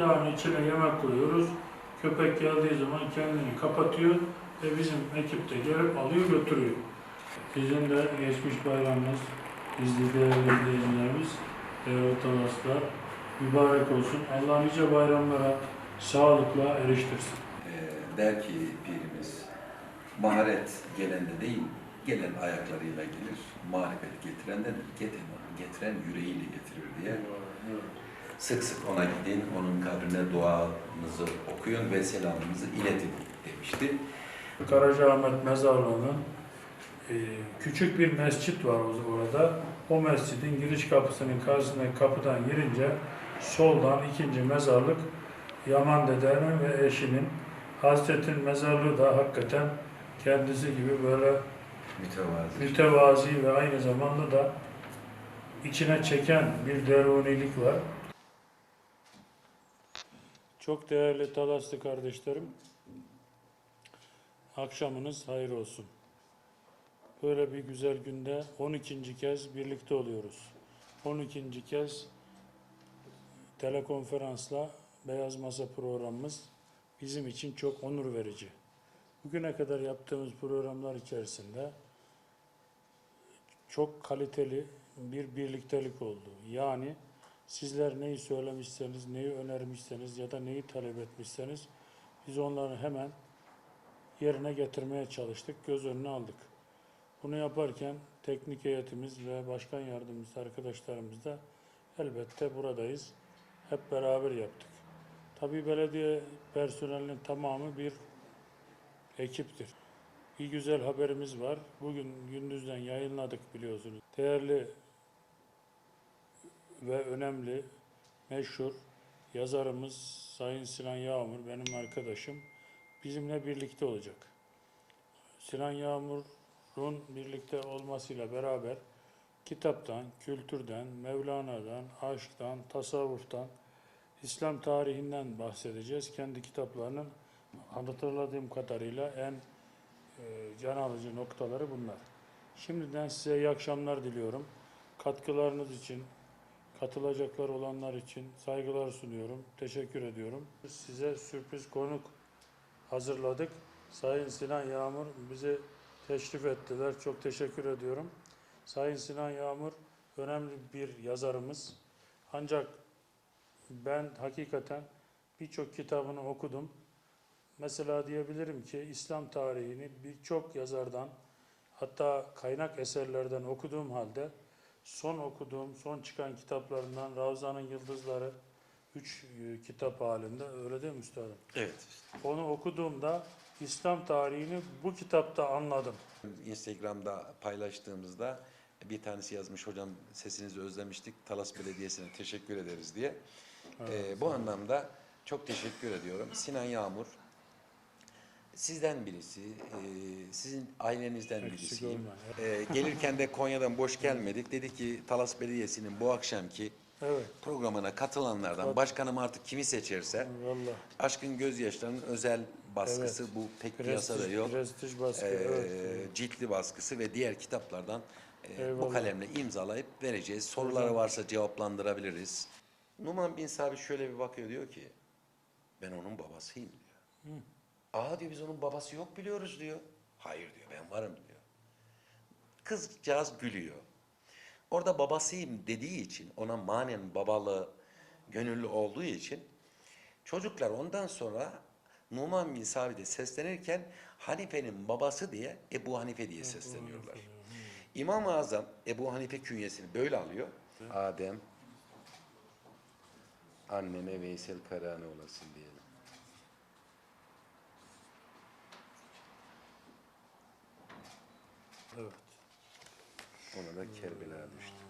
Yani içine yemek koyuyoruz. Köpek geldiği zaman kendini kapatıyor ve bizim ekip de gelip alıyor götürüyor. Sizin de geçmiş bayramınız, bizde değerli izleyicilerimiz, Talaslar, mübarek olsun. Allah nice bayramlara sağlıkla eriştirsin. Ee, der ki pirimiz, maharet gelende değil, gelen ayaklarıyla gelir, marifet getirenden getiren, getiren yüreğiyle getirir diye. Sık sık ona gidin, onun kabrine duanızı okuyun ve selamınızı iletin demişti. Karacaahmet Mezarlığı'nın e, küçük bir mescit var orada. O mescidin giriş kapısının karşısındaki kapıdan girince soldan ikinci mezarlık Yaman dedenin ve eşinin Hazret'in mezarlığı da hakikaten kendisi gibi böyle Mütevazi. mütevazi ve aynı zamanda da içine çeken bir derunilik var. Çok değerli Talaslı kardeşlerim, akşamınız hayır olsun. Böyle bir güzel günde 12. kez birlikte oluyoruz. 12. kez telekonferansla Beyaz Masa programımız bizim için çok onur verici. Bugüne kadar yaptığımız programlar içerisinde çok kaliteli bir birliktelik oldu. Yani sizler neyi söylemişseniz, neyi önermişseniz ya da neyi talep etmişseniz biz onları hemen yerine getirmeye çalıştık, göz önüne aldık. Bunu yaparken teknik heyetimiz ve başkan yardımcısı arkadaşlarımız da elbette buradayız. Hep beraber yaptık. Tabii belediye personelinin tamamı bir ekiptir. Bir güzel haberimiz var. Bugün gündüzden yayınladık biliyorsunuz. Değerli ve önemli, meşhur yazarımız Sayın Sinan Yağmur, benim arkadaşım, bizimle birlikte olacak. Sinan Yağmur'un birlikte olmasıyla beraber kitaptan, kültürden, Mevlana'dan, aşktan, tasavvuftan, İslam tarihinden bahsedeceğiz. Kendi kitaplarının hatırladığım kadarıyla en e, can alıcı noktaları bunlar. Şimdiden size iyi akşamlar diliyorum. Katkılarınız için, katılacaklar olanlar için saygılar sunuyorum. Teşekkür ediyorum. Size sürpriz konuk hazırladık. Sayın Sinan Yağmur bizi teşrif ettiler. Çok teşekkür ediyorum. Sayın Sinan Yağmur önemli bir yazarımız. Ancak ben hakikaten birçok kitabını okudum. Mesela diyebilirim ki İslam tarihini birçok yazardan hatta kaynak eserlerden okuduğum halde son okuduğum, son çıkan kitaplarından Ravza'nın Yıldızları üç e, kitap halinde öyle değil mi üstadım? Evet. Onu okuduğumda İslam tarihini bu kitapta anladım. Instagram'da paylaştığımızda bir tanesi yazmış hocam sesinizi özlemiştik Talas Belediyesi'ne teşekkür ederiz diye. Ee, bu anlamda çok teşekkür ediyorum. Sinan Yağmur sizden birisi, e, sizin ailenizden birisiyim. Ee, gelirken de Konya'dan boş gelmedik. Dedi ki Talas Belediyesi'nin bu akşamki Evet, programına katılanlardan Kat- başkanım artık kimi seçerse vallahi. Aşkın Gözyaşları'nın özel baskısı Evet. bu pek piyasada Prestij, yok. prestij baskı. Ee, evet. ciltli baskısı ve diğer kitaplardan e, bu kalemle imzalayıp vereceğiz. Soruları varsa cevaplandırabiliriz. Numan bin Sabit şöyle bir bakıyor diyor ki ben onun babasıyım diyor. Aa diyor biz onun babası yok biliyoruz diyor. Hayır diyor ben varım diyor. Kızcağız gülüyor. Orada babasıyım dediği için ona manen babalığı gönüllü olduğu için çocuklar ondan sonra Numan bin Sabit'e seslenirken Hanife'nin babası diye Ebu Hanife diye sesleniyorlar. İmam-ı Azam Ebu Hanife künyesini böyle alıyor. Adem anneme Veysel Karani olasın diyelim. Evet. Ona da Kerbela düştü.